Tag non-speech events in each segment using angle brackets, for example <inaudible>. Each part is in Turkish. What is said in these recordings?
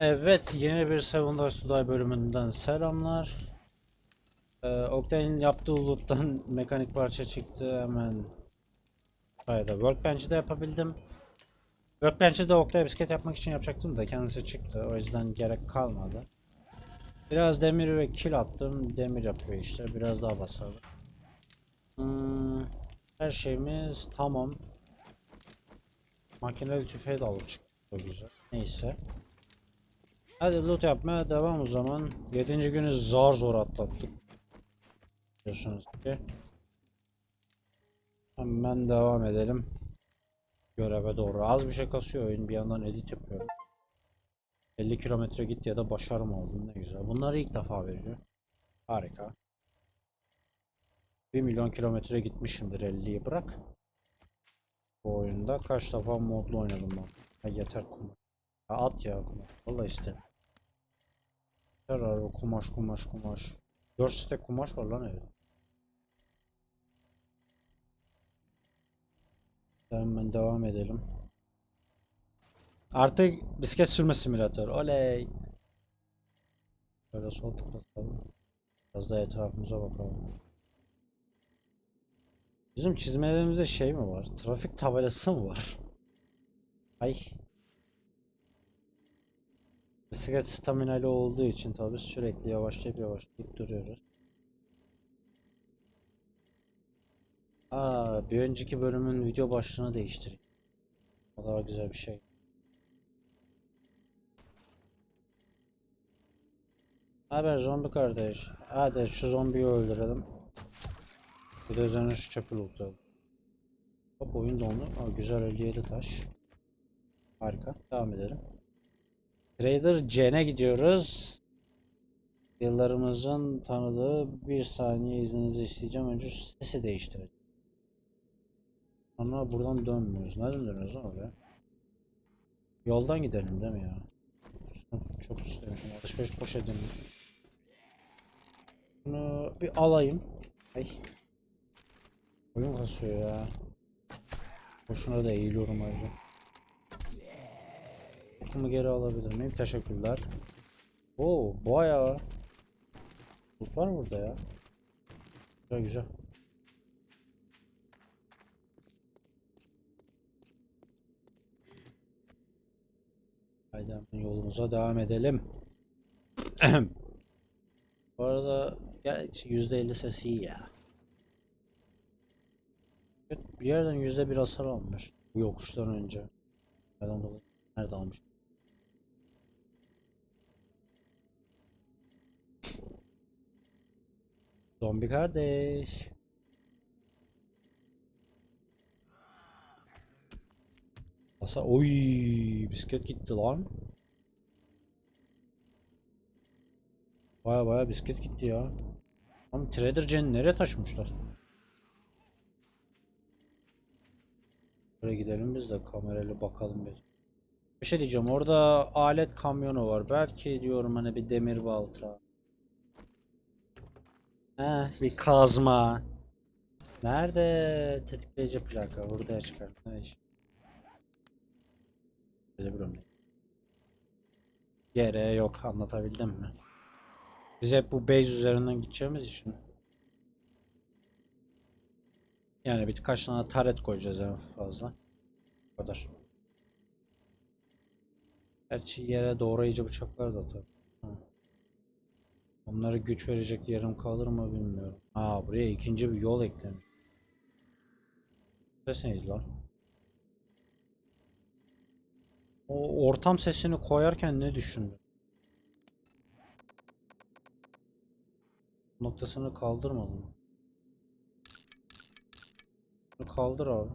Evet, yeni bir Seven Days to Die bölümünden selamlar. Ee, Oktay'ın yaptığı loot'tan <laughs> mekanik parça çıktı hemen. Hayda, Workbench'i de yapabildim. Workbench'i de Oktay bisiklet yapmak için yapacaktım da kendisi çıktı. O yüzden gerek kalmadı. Biraz demir ve kil attım. Demir yapıyor işte. Biraz daha basalım. Hmm, her şeyimiz tamam. Makineli tüfeği de alıp çıktı. Güzel. Neyse. Hadi loot yapmaya devam o zaman. 7. günü zar zor atlattık. Biliyorsunuz ki. Hemen devam edelim. Göreve doğru. Az bir şey kasıyor oyun. Bir yandan edit yapıyorum. 50 kilometre git ya da başarım oldum. Ne güzel. Bunları ilk defa veriyor. Harika. 1 milyon kilometre gitmişimdir 50'yi bırak. Bu oyunda kaç defa modlu oynadım ben. Ha, yeter kumar. At ya kumaş. Vallahi istemiyorum. Yeter abi kumaş kumaş kumaş. 4 stek kumaş var lan evde. Hemen devam edelim. Artık bisiklet sürme simülatörü. Oley. Böyle sol tıklatalım. Biraz da etrafımıza bakalım. Bizim çizmelerimizde şey mi var? Trafik tabelası mı var? Ay. Bisiklet staminalı olduğu için tabi sürekli yavaşlayıp yavaşlayıp duruyoruz. Aa, bir önceki bölümün video başlığını değiştireyim. O daha güzel bir şey. Haber zombi kardeş. Hadi şu zombiyi öldürelim. Bir de üzerine şu çöpü lootlayalım. Hop oyun dondu. Aa, güzel 57 taş. Harika. Devam edelim. Trader Cen'e gidiyoruz. Yıllarımızın tanıdığı bir saniye izninizi isteyeceğim. Önce sesi değiştireceğim. Ama buradan dönmüyoruz. Nereden dönüyoruz oraya? Yoldan gidelim değil mi ya? Çok istemişim. Alışveriş poşetim. Bunu bir alayım. Ay. Oyun kasıyor ya. Boşuna da eğiliyorum ayrıca. Takımı geri alabilir miyim? Teşekkürler. Oo, bayağı. Loot var burada ya. Güzel güzel. Haydi yolumuza devam edelim. <clears throat> Bu arada gerçi %50 ses iyi ya. Bir yerden %1 hasar almış. Bu yokuştan önce. Nereden dolayı? Nerede almış? Zombi kardeş. Hasar. Oy, bisiklet gitti lan. Baya baya bisiklet gitti ya. Ama Trader Jen'i nereye taşımışlar? Buraya gidelim biz de kamerayla bakalım bir. Bir şey diyeceğim orada alet kamyonu var. Belki diyorum hani bir demir balta. Heh, bir kazma. Nerede tetikleyici plaka? Burada çıkar. Ne iş? Böyle bir örnek. Gereği yok anlatabildim mi? Biz hep bu base üzerinden gideceğimiz için. Yani birkaç tane taret koyacağız en fazla. Bu kadar. Gerçi yere doğrayıcı bıçaklar da tabii. Onlara güç verecek yerim kalır mı bilmiyorum. Aa buraya ikinci bir yol eklemiş. Ses neydi lan? O ortam sesini koyarken ne düşündün? Noktasını kaldırmadım. Bunu kaldır abi.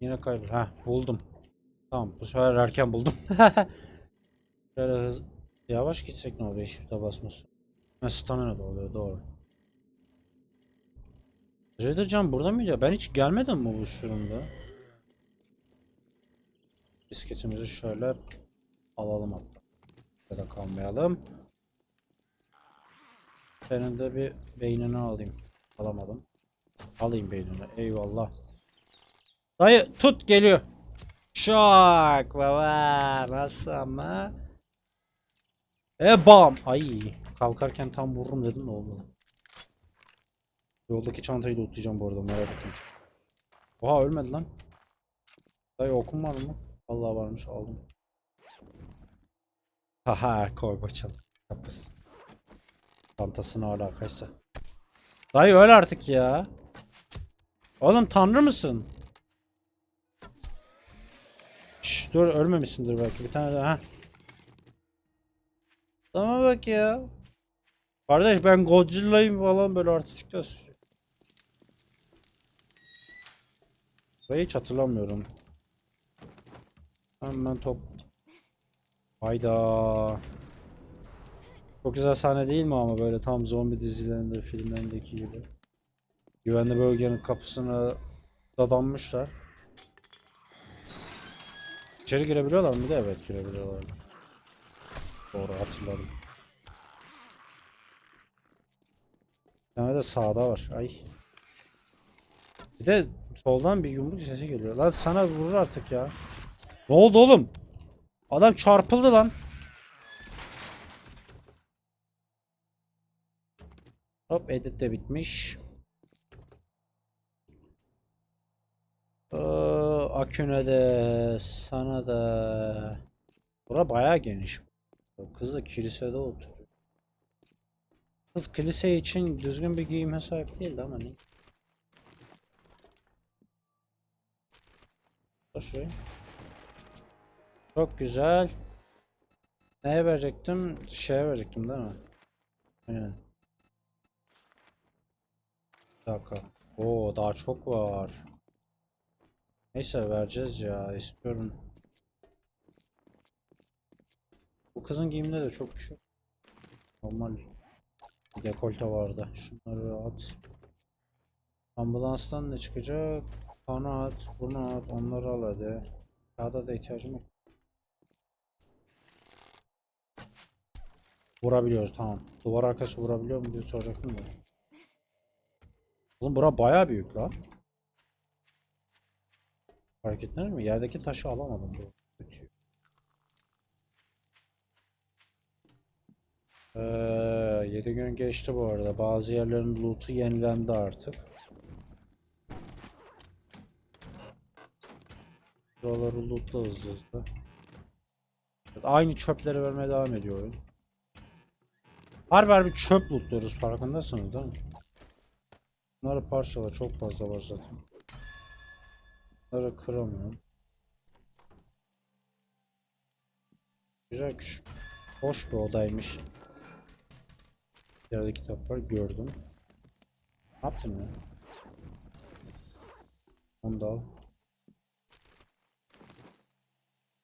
Yine kaybol. Ha buldum. Tamam bu sefer erken buldum. <laughs> Şöyle hız... Yavaş gitsek ne oluyor shift'e basması. Ha stamina da oluyor doğru. Raider Can burada mıydı ya? Ben hiç gelmedim mi bu sürümde? Bisikletimizi şöyle alalım hatta. Ya da kalmayalım. Senin de bir beynini alayım. Alamadım. Alayım beynini. Eyvallah. Dayı tut geliyor. Şok baba nasıl ama? E bam. Ay kalkarken tam vururum dedim de olmadı. Yoldaki çantayı da lootlayacağım bu arada merak etme. Oha ölmedi lan. Dayı okum var mı? Vallahi varmış aldım. Haha koy bakalım. Kapıs. Çantasına alakaysa. Dayı öl artık ya. Oğlum tanrı mısın? Şş, dur ölmemişsindir belki bir tane daha. Heh. Tamam bak ya. Kardeş ben Godzilla'yım falan böyle artistik Burayı hiç hatırlamıyorum. Hemen top. Hayda. Çok güzel sahne değil mi ama böyle tam zombi dizilerinde, filmlerindeki gibi. Güvenli bölgenin kapısına dadanmışlar. İçeri girebiliyorlar mı? De evet girebiliyorlar. Doğru hatırladım. Bir de sağda var. Ay. Bir de soldan bir yumruk sesi geliyor. Lan sana vurur artık ya. Ne oldu oğlum? Adam çarpıldı lan. Hop edit de bitmiş. Ee, Aküne de sana da Bura bayağı geniş. Kız da kilisede oturuyor. Kız kilise için düzgün bir giyime sahip değildi ama ne? Şuraya. Çok güzel. Neye verecektim? Şeye verecektim değil mi? Aynen. Bir dakika. Oo daha çok var. Neyse vereceğiz ya istiyorum. Bu kızın giyiminde de çok bir. Normal. Bir dekolte vardı. Şunları at. Ambulanstan ne çıkacak? Kana at, bunu at, onları al hadi. Kağıda da ihtiyacım yok. Vurabiliyoruz tamam. Duvar arkası vurabiliyor mu diye soracaktım da. Oğlum bura bayağı büyük lan. Fark ettiniz mi? Yerdeki taşı alamadım bu. Ee, 7 gün geçti bu arada. Bazı yerlerin loot'u yenilendi artık. Buraları lootla hızlı hızlı. Aynı çöpleri vermeye devam ediyor oyun. Harbi harbi çöp lootluyoruz farkındasınız değil mi? Bunları parçala çok fazla var zaten. Bunları kıramıyorum. Güzel küçük. Hoş bir odaymış. Yerde kitaplar gördüm. Ne yaptın ya? Onu da al.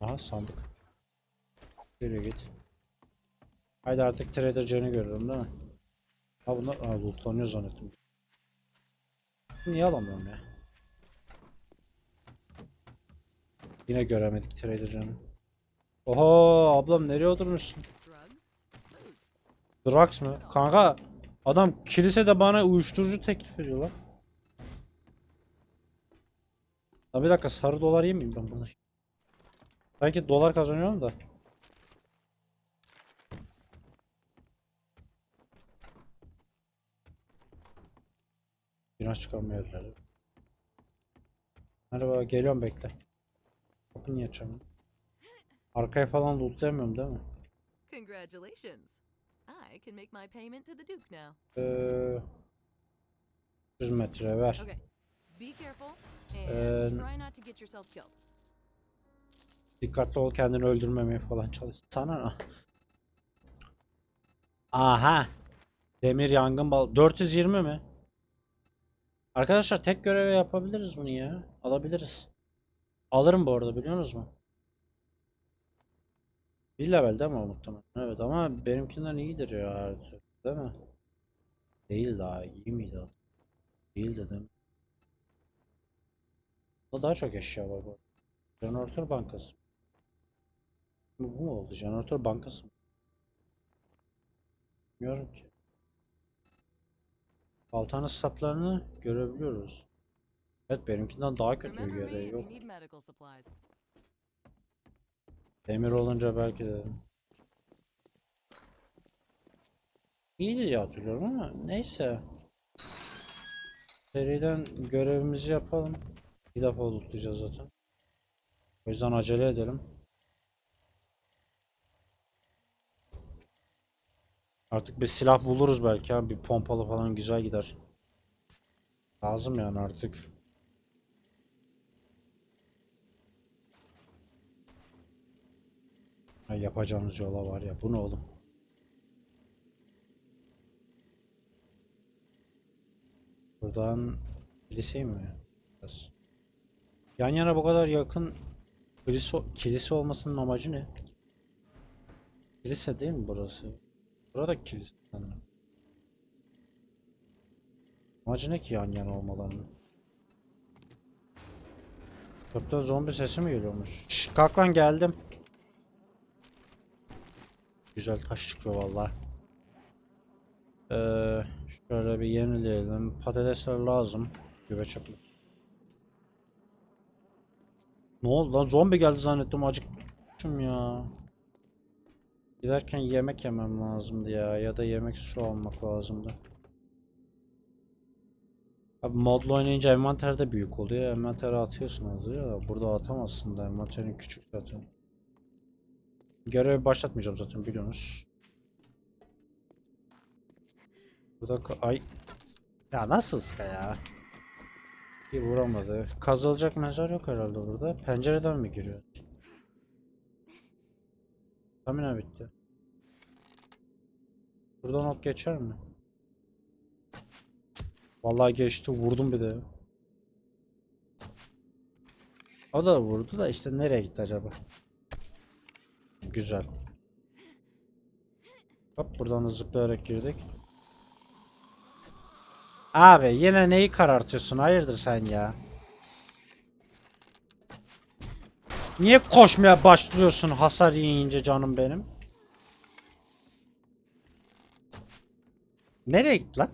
Aha sandık. Yürü git. Haydi artık Trader John'u görüyorum değil mi? Ha bunlar aa, lootlanıyor zannettim. Niye alamıyorum ya? Yine göremedik Trader John'u. Oho ablam nereye oturmuşsun? Drugs mı? Kanka adam kilisede bana uyuşturucu teklif ediyor lan. Ya bir dakika sarı dolar yemeyeyim ben bunu. Belki dolar kazanıyorum da. Biraz çıkarma yerleri. Merhaba geliyorum bekle. Niye açamıyorum? Arkaya falan lootlayamıyorum değil mi? Congratulations. I can make my payment to the Duke now. Ee, 100 metre ver. Okay. Be careful and Ee, try not to get yourself killed. Dikkatli ol kendini öldürmemeye falan çalış. Sana ne? Aha. Demir yangın bal 420 mi? Arkadaşlar tek göreve yapabiliriz bunu ya. Alabiliriz. Alırım bu arada biliyor musunuz mu? Bir level değil mi o muhtemelen? Evet ama benimkinden iyidir ya her türlü, Değil mi? Değil daha iyi miydi? Değil dedim. Burada daha çok eşya var bu. Jeneratör bankası. Bu mu oldu? Jeneratör bankası mı? Bilmiyorum ki. Baltanın statlarını görebiliyoruz. Evet benimkinden daha kötü bir if yok. Demir olunca belki de. İyiydi diye hatırlıyorum ama neyse. Seriden görevimizi yapalım. Bir defa lootlayacağız zaten. O yüzden acele edelim. Artık bir silah buluruz belki ha. Bir pompalı falan güzel gider. Lazım yani artık. Ha, yapacağımız yola var ya. Bu ne oğlum? Buradan kilise mi? Biraz. Yan yana bu kadar yakın kilise, kilise olmasının amacı ne? Kilise değil mi burası? Burada kilise sanırım. Amacı ne ki yan yana olmalarının? Çöpten zombi sesi mi geliyormuş? Şşş kalk lan geldim. Güzel taş çıkıyor valla. Ee, şöyle bir yenileyelim. Patatesler lazım. Güveç yapalım. Ne oldu lan? Zombi geldi zannettim. Acıkmışım ya. Giderken yemek yemem lazımdı ya. Ya da yemek su almak lazımdı. Abi modla oynayınca envanter de büyük oluyor. Envantere atıyorsun hazır ya. Burada atamazsın da envanterin küçük zaten. Görevi başlatmayacağım zaten biliyorsunuz. Burada ka- ay ya nasıl ıska ya? Bir vuramadı. Kazılacak mezar yok herhalde burada. Pencereden mi giriyor? Tamam bitti. Buradan ok geçer mi? Vallahi geçti vurdum bir de. O da vurdu da işte nereye gitti acaba? Güzel. Hop buradan da zıplayarak girdik. Abi yine neyi karartıyorsun? Hayırdır sen ya? Niye koşmaya başlıyorsun hasar yiyince canım benim? Nereye gitti lan?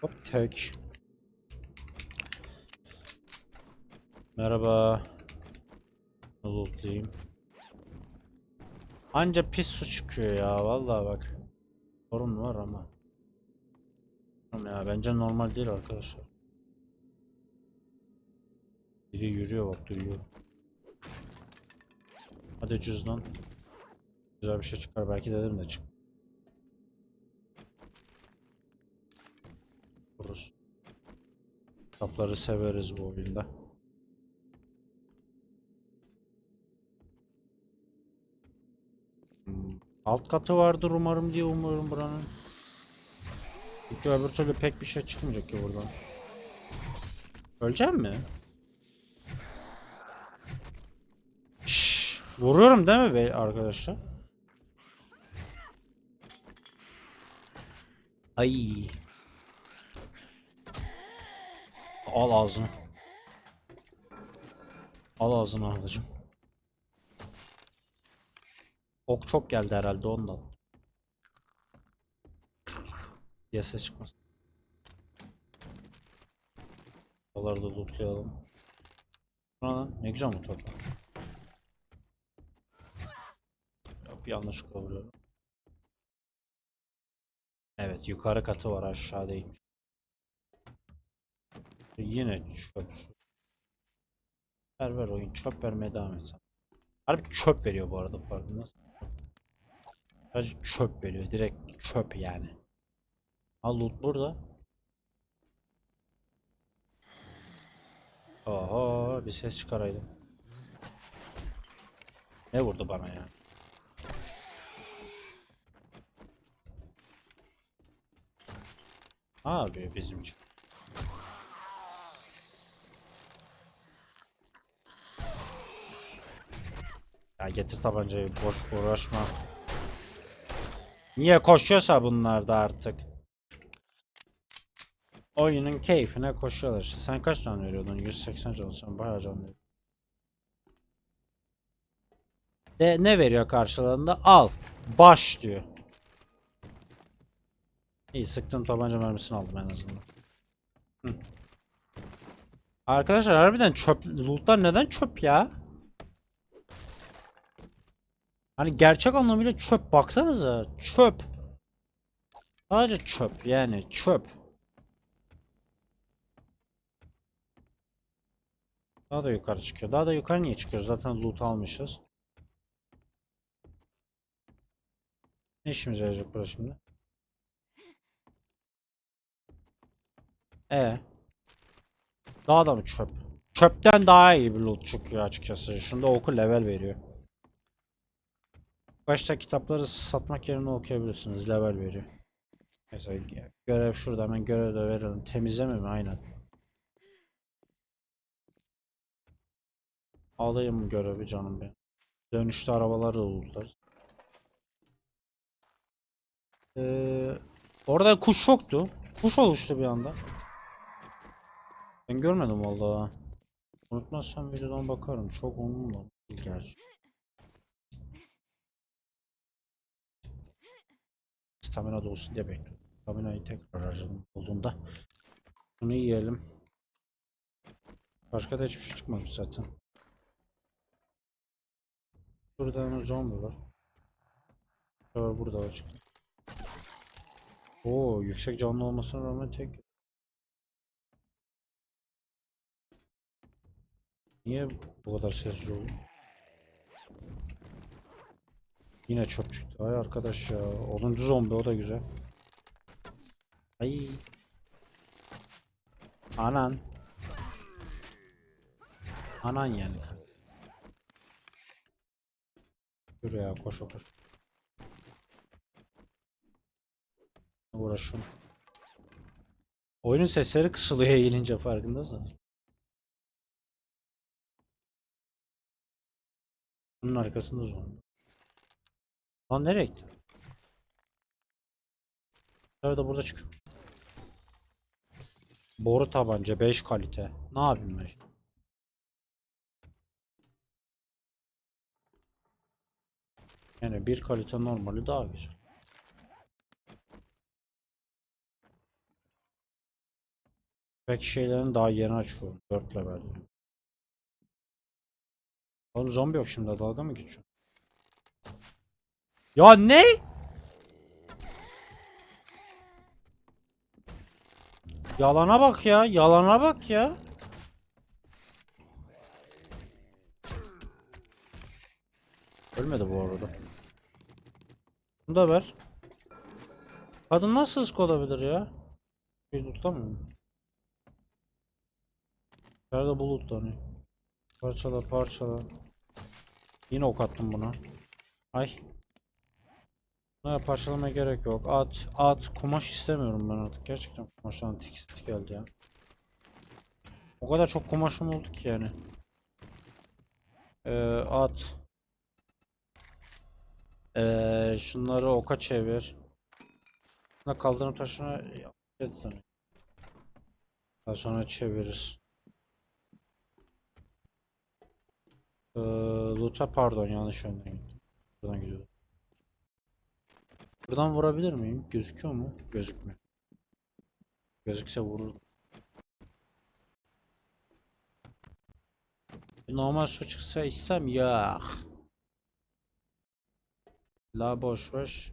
Hop tek. Merhaba. Lootlayayım. Anca pis su çıkıyor ya vallahi bak. Sorun var ama. Ya bence normal değil arkadaşlar. Biri yürüyor bak duyuyor. Hadi cüzdan. Güzel bir şey çıkar belki dedim de çık. Vururuz. Kitapları severiz bu oyunda. Alt katı vardır umarım diye umuyorum buranın. Çünkü öbür türlü pek bir şey çıkmayacak ki buradan. Öleceğim mi? Şşş, vuruyorum değil mi be arkadaşlar? Ay. Al ağzını. Al ağzını ablacım. Ok çok geldi herhalde ondan. Diye ses çıkmaz. Buraları da lootlayalım. Ana ne güzel toprak. Yok yanlışlıkla vuruyorum. Evet yukarı katı var aşağı değilmiş. Yine çöp. Ver ver oyun çöp vermeye devam et. Harbi çöp veriyor bu arada farkındasın. Sadece çöp veriyor direkt çöp yani. Al loot burada. Oho bir ses çıkaraydım. Ne vurdu bana ya? Abi bizim için. Ya getir tabancayı boş uğraşma. Niye koşuyorsa bunlar da artık. Oyunun keyfine koşuyorlar işte. Sen kaç can veriyordun? 180 can sen bayağı can. De ne veriyor karşılığında? Al. Baş diyor. İyi sıktım tabanca mermisini aldım en azından. Hı. Arkadaşlar harbiden çöp lootlar neden çöp ya? Hani gerçek anlamıyla çöp baksanıza. Çöp. Sadece çöp yani çöp. Daha da yukarı çıkıyor. Daha da yukarı niye çıkıyoruz? Zaten loot almışız. Ne işimize yarayacak burası şimdi? E. Daha da mı çöp? Çöpten daha iyi bir loot çıkıyor açıkçası. Şunda oku level veriyor. Başta kitapları satmak yerine okuyabilirsiniz. Level veriyor. Mesela gö- görev şurada hemen görev de verelim. Temizleme mi? Aynen. Alayım görevi canım benim. Dönüşte arabaları da lootlarız. Ee, orada kuş yoktu. Kuş oluştu bir anda. Ben görmedim vallahi. Unutmazsam videodan bakarım. Çok onunla değil gerçi. Stamina da olsun diye bekliyorum. Stamina'yı tekrar harcadım olduğunda. Bunu yiyelim. Başka da hiçbir şey çıkmamış zaten. Burada hemen zombi var. Sefer burada var çıktı. Oo yüksek canlı olmasına rağmen tek. Niye bu kadar sessiz oldu? Yine çöp çıktı. Ay arkadaş ya. 10. zombi o da güzel. Ay. Anan. Anan yani. Yürü ya koş koş. Uğraşın. Oyunun sesleri kısılıyor eğilince farkındasınız. Bunun arkasında zombi. Lan nereye gitti? Da burada çıkıyor. Boru tabanca 5 kalite. Ne yapayım ben? Yani bir kalite normali daha güzel. Pek şeylerin daha yeni açıyorum. 4 level. Oğlum zombi yok şimdi dalga mı geçiyor? Ya ne? Yalana bak ya, yalana bak ya. Ölmedi bu arada. Bunu da ver. Kadın nasıl ısk olabilir ya? Bir tutamıyor mu? Nerede bulut hani? Parçala parçala. Yine ok attım buna. Ay. Buna parçalamaya gerek yok. At, at. Kumaş istemiyorum ben artık. Gerçekten kumaştan tiksinti geldi ya. O kadar çok kumaşım oldu ki yani. Ee, at. Ee, şunları oka çevir. Buna kaldırım taşına. Daha sonra çeviririz. Ee, loot'a pardon yanlış yönden gittim. Buradan gidiyorum. Buradan vurabilir miyim? Gözüküyor mu? Gözükmüyor. Gözükse vururdum. Normal su çıksa istem ya. La boş boş.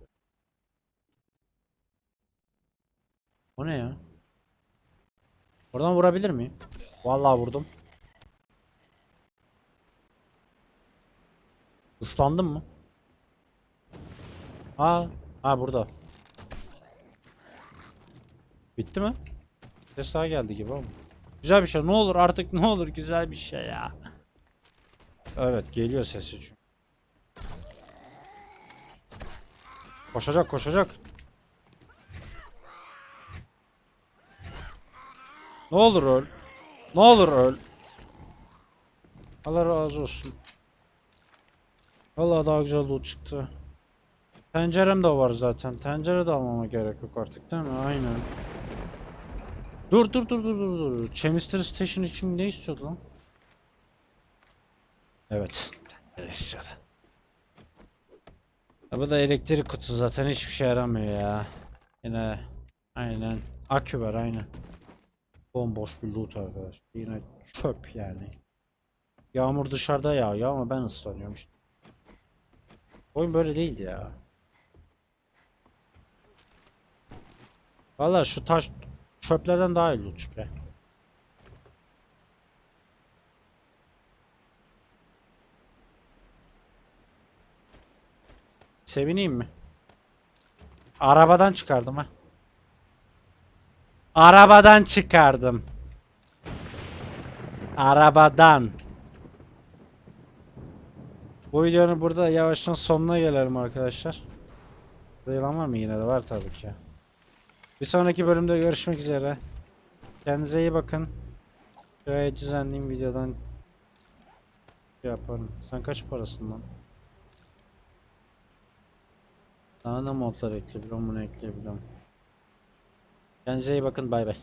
O ne ya? Oradan vurabilir miyim? Vallahi vurdum. Islandın mı? Aa, ha burada. Bitti mi? Ses daha geldi gibi ama. Güzel bir şey. Ne olur artık ne olur güzel bir şey ya. Evet geliyor sesi. Koşacak koşacak. Ne olur öl. Ne olur öl. Allah razı olsun. Vallahi daha güzel loot çıktı. Tencerem de var zaten. Tencere de almama gerek yok artık değil mi? Aynen. Dur dur dur dur dur dur. Chemistry Station için ne istiyordu lan? Evet. Ne istiyordu? Ya bu da elektrik kutusu zaten hiçbir şey yaramıyor ya. Yine aynen. Akü var aynen. Bomboş bir loot arkadaş. Yine çöp yani. Yağmur dışarıda yağıyor ama ben ıslanıyorum işte. Oyun böyle değildi ya. Vallahi şu taş çöplerden daha iyi loot be. Sevineyim mi? Arabadan çıkardım ha. Arabadan çıkardım. Arabadan. Bu videonun burada yavaştan sonuna gelelim arkadaşlar. Yılan var mı yine de var tabii ki. Bir sonraki bölümde görüşmek üzere. Kendinize iyi bakın. Şöyle düzenleyeyim videodan şey yaparım. Sen kaç parasın lan? Sana da modlar ekleyebiliyorum bunu ekleyebiliyorum. Kendinize iyi bakın bay bay.